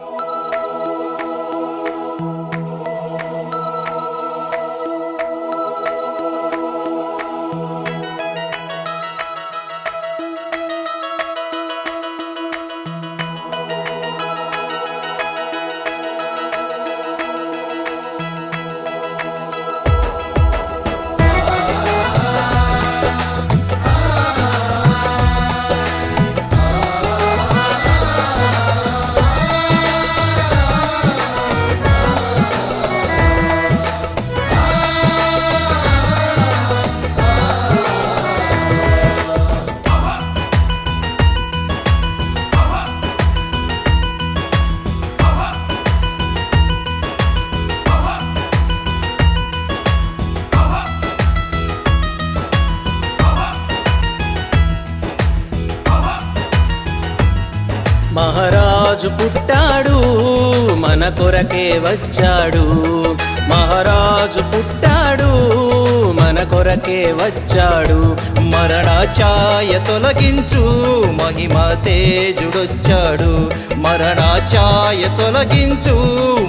哦。మహారాజు పుట్టాడు మన కొరకే వచ్చాడు. మహారాజు పుట్టాడు మన కొరకే వచ్చాడు. మరణ ఛాయ తొలగించు మహిమ తేజుడొచ్చాడు. మరణ ఛాయ తొలగించు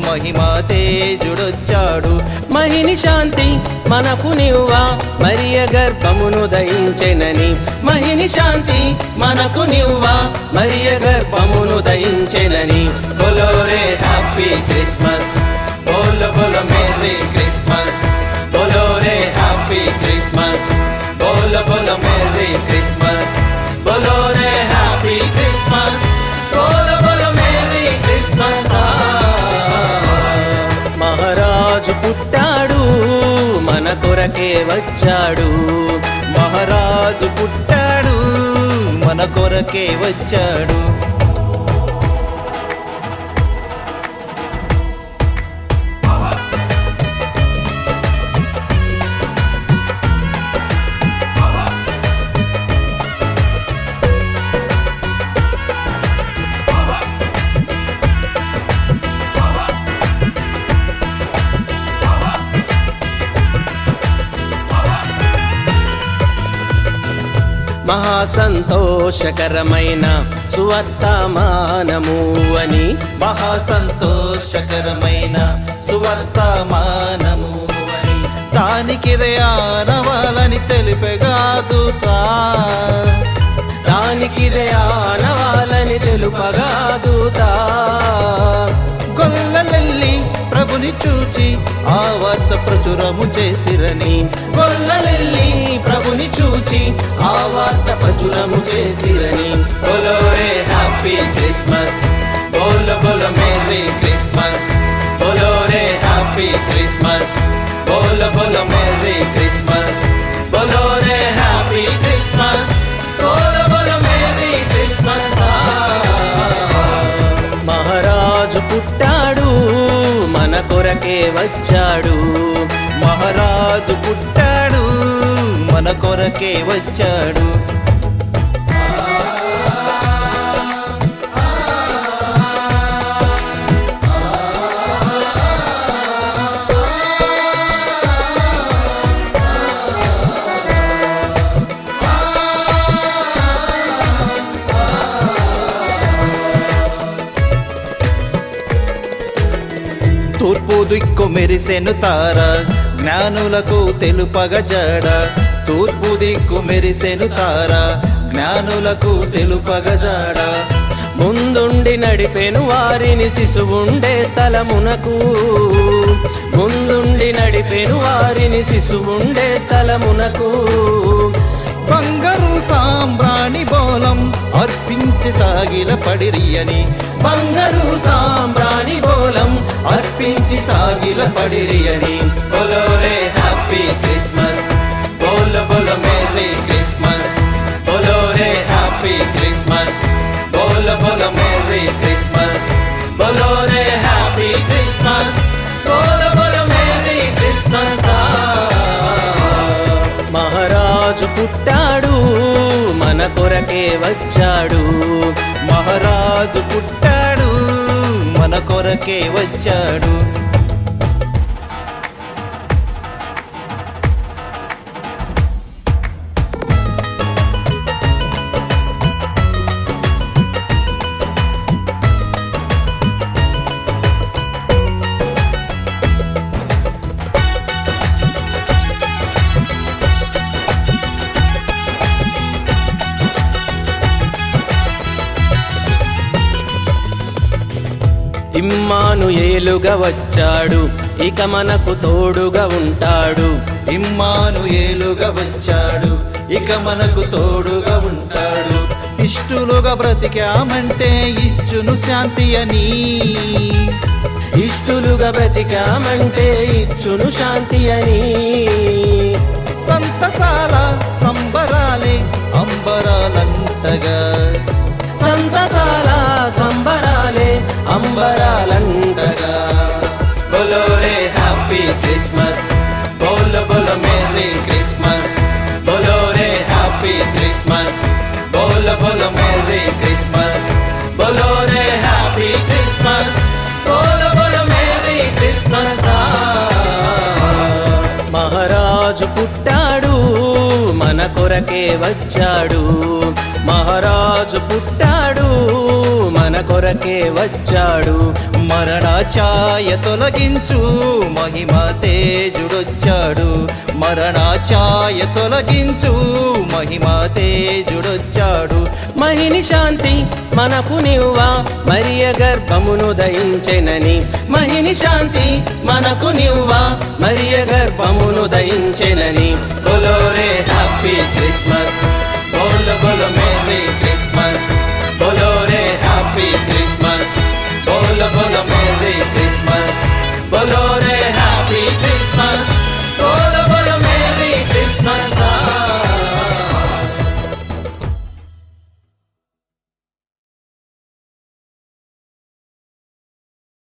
మహిమ తేజుడొచ్చాడు. మహిని శాంతి మనకు నివ్వా మరియ గర్భమును దయించెనని మహిని శాంతి మనకు నివ్వా మరియ గర్భమును దయించెనని హ్యాపీ కొరకే వచ్చాడు. మహారాజు పుట్టాడు. మన కొరకే వచ్చాడు. మహా సంతోషకరమైన సువర్తమానము అని మహా సంతోషకరమైన సువర్తమానము అని దానికిదే ఆనవాలని తెలిపెగాదుతా దానికి ఆనవాలని తెలుపగా చూచి ఆ వార్త ప్రచురము చేసిరని. గొల్లలెల్లి ప్రభుని చూచి ఆ వార్త ప్రచురము చేసిరని. బోలోరే హ్యాపీ క్రిస్మస్. బోల బోల మేరీ క్రిస్మస్. బోలోరే హ్యాపీ క్రిస్మస్. బోల బోల మేరీ కొరకే వచ్చాడు. మహారాజు పుట్టాడు మన కొరకే వచ్చాడు. తూర్పు దిక్కు మెరిసెను తార జ్ఞానులకు తెలుపగ జడ. తూర్పు దిక్కు మెరిసెను తార జ్ఞానులకు తెలుపగ జడ. ముందుండి నడిపెను వారిని శిశువుండే స్థలమునకు. ముందుండి నడిపెను వారిని శిశువుండే స్థలమునకు. బంగారు బోలం అర్పించి సాగిల పడిరియని బంగారు సాంబ్రాణి బోలం అర్పించి సాగిల పడిరియని. బోలోరే హ్యాపీ క్రిస్మస్. బోల బోల మేరీ క్రిస్మస్. బోలోరే హ్యాపీ క్రిస్మస్. బోల బోల మేరీ క్రిస్మస్. బోలోరే హ్యాపీ క్రిస్మస్. బోల బోల మేరీ క్రిస్మస్. మహారాజు కొరకే వచ్చాడు. మహారాజు పుట్టాడు మన కొరకే వచ్చాడు. ఇమ్మాను ఏలుగా వచ్చాడు ఇక మనకు తోడుగా ఉంటాడు. ఇమ్మాను ఏలుగా వచ్చాడు ఇక మనకు తోడుగా ఉంటాడు. ఇష్టులుగా బ్రతికామంటే ఇచ్చును శాంతి అని. ఇష్టులుగా బ్రతికామంటే ఇచ్చును శాంతి అని. సంతసాల సంబరాలే అంబరాలంటగా. కొరకే వచ్చాడు. మహారాజు పుట్టాడు. కొరకే వచ్చాడు. మరణ ఛాయ తొలగించు మహిమ తేజుడొచ్చాడు. మరణ ఛాయ తొలగించు మహిమ తేజుడొచ్చాడు. మహిని శాంతి మనకు నివ్వా మరియ గర్భమును దయించెనని మహిని శాంతి మనకు నివ్వా మరియ గర్భమును దయించెనని హ్యాపీ క్రిస్మస్. Merry Christmas. বলো রে হ্যাপি ক্রিসমাস বলো বলো মেরি ক্রিসমাস বলো